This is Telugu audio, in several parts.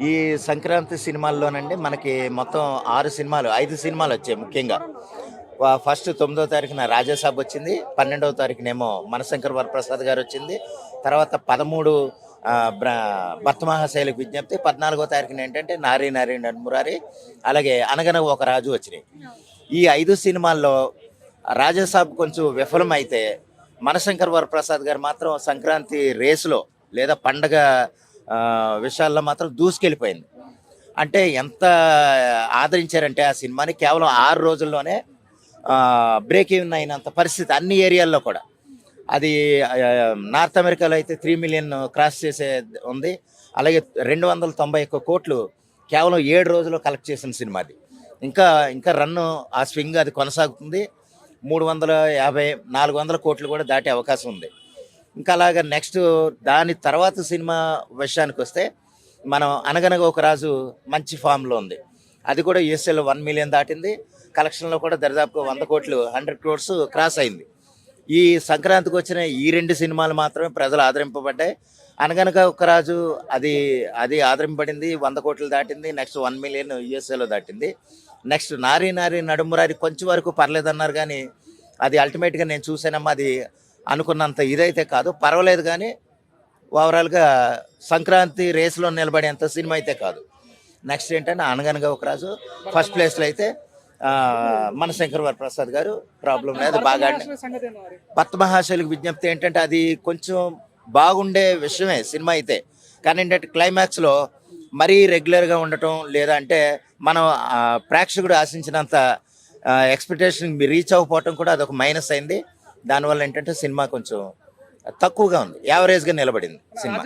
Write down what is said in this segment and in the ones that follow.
ఈ సంక్రాంతి సినిమాల్లోనండి మనకి మొత్తం ఆరు సినిమాలు ఐదు సినిమాలు వచ్చాయి ముఖ్యంగా. ఫస్ట్ తొమ్మిదో తారీఖున రాజాసాబ్ వచ్చింది పన్నెండవ తారీఖునేమో మనశంకర్ వరప్రసాద్ గారు వచ్చింది తర్వాత పదమూడు ఆ, బ్ర- విజ్ఞప్తి పద్నాలుగో తారీఖున ఏంటంటే నారీ నారీ నన్మురారి అలాగే అనగన ఒక రాజు వచ్చినాయి. ఈ ఐదు సినిమాల్లో రాజాసాబ్ కొంచెం విఫలం అయితే మనశంకర్ వరప్రసాద్ గారు మాత్రం సంక్రాంతి రేసులో లేదా పండగ విషయాల్లో మాత్రం దూసుకెళ్ళిపోయింది. అంటే ఎంత ఆదరించారంటే ఆ సినిమాని కేవలం ఆరు రోజుల్లోనే బ్రేక్ ఈవెన్ అయినంత పరిస్థితి అన్ని ఏరియాల్లో కూడా. అది నార్త్ అమెరికాలో అయితే త్రీ మిలియన్ క్రాస్ చేసే ఉంది. అలాగే రెండు వందల తొంభై ఒక్క కోట్లు కేవలం ఏడు రోజుల్లో కలెక్ట్ చేసిన సినిమా అది. ఇంకా ఇంకా రన్ను ఆ స్వింగ్ అది కొనసాగుతుంది. మూడు వందల యాభై నాలుగు వందల కోట్లు కూడా దాటే అవకాశం ఉంది. ఇంకా అలాగా నెక్స్ట్ దాని తర్వాత సినిమా విషయానికి వస్తే మనం అనగనగా ఒక రాజు మంచి ఫామ్లో ఉంది. అది కూడా యూఎస్ఏలో వన్ మిలియన్ దాటింది. కలెక్షన్లో కూడా దరిదాపుగా వంద కోట్లు హండ్రెడ్ క్రోర్స్ క్రాస్ అయింది. ఈ సంక్రాంతికి వచ్చిన ఈ రెండు సినిమాలు మాత్రమే ప్రజలు ఆదరింపబడ్డాయి. అనగనగా ఒక రాజు అది అది ఆదరింపబడింది వంద కోట్లు దాటింది నెక్స్ట్ వన్ మిలియన్ యూఎస్ఏలో దాటింది. నెక్స్ట్ నారీ నారీ నడుమురారి కొంచెం వరకు పర్లేదన్నారు కానీ అది అల్టిమేట్గా నేను చూసానమ్మా అది అనుకున్నంత ఇదైతే కాదు. పర్వాలేదు కానీ ఓవరాల్గా సంక్రాంతి రేస్లో నిలబడేంత సినిమా అయితే కాదు. నెక్స్ట్ ఏంటంటే అనగనగా ఒక రాజు ఫస్ట్ ప్లేస్లో అయితే మన శంకర్ వరప్రసాద్ గారు ప్రాబ్లం లేదు బాగా భర్త మహాశైలికి విజ్ఞప్తి ఏంటంటే అది కొంచెం బాగుండే విషయమే సినిమా అయితే. కానీ ఏంటంటే క్లైమాక్స్లో మరీ రెగ్యులర్గా ఉండటం లేదా అంటే మనం ప్రేక్షకుడు ఆశించినంత ఎక్స్పెక్టేషన్ రీచ్ అవ్వకపోవటం కూడా అదొక మైనస్ అయింది. దానివల్ల ఏంటంటే సినిమా కొంచెం తక్కువగా ఉంది. యావరేజ్గా నిలబడింది సినిమా.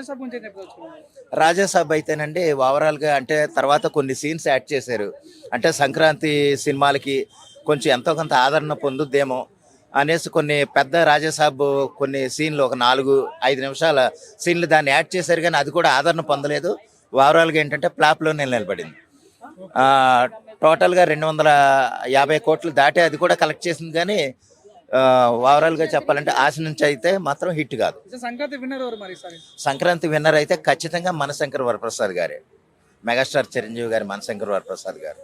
రాజాసాబ్ అయితేనండి ఓవరాల్గా అంటే తర్వాత కొన్ని సీన్స్ యాడ్ చేశారు. అంటే సంక్రాంతి సినిమాలకి కొంచెం ఎంతో కొంత ఆదరణ పొందుద్దేమో అనేసి కొన్ని పెద్ద రాజాసాబ్ కొన్ని సీన్లు ఒక నాలుగు ఐదు నిమిషాల సీన్లు దాన్ని యాడ్ చేశారు కానీ అది కూడా ఆదరణ పొందలేదు. ఓవరాల్గా ఏంటంటే ప్లాప్లోనే నిలబడింది. టోటల్గా రెండు వందల యాభై కోట్లు దాటి అది కూడా కలెక్ట్ చేసింది కానీ ఆ, ఓవరాల్గా చెప్పాలంటే ఆశ నుంచి అయితే మాత్రం హిట్ కాదు. సంక్రాంతి విన్నర్ ఎవరు మరి ఈసారి సంక్రాంతి విన్నర్ అయితే ఖచ్చితంగా మనశంకర్ వరప్రసాద్ గారే. మెగాస్టార్ చిరంజీవి గారి మనశంకర్ వరప్రసాద్ గారు.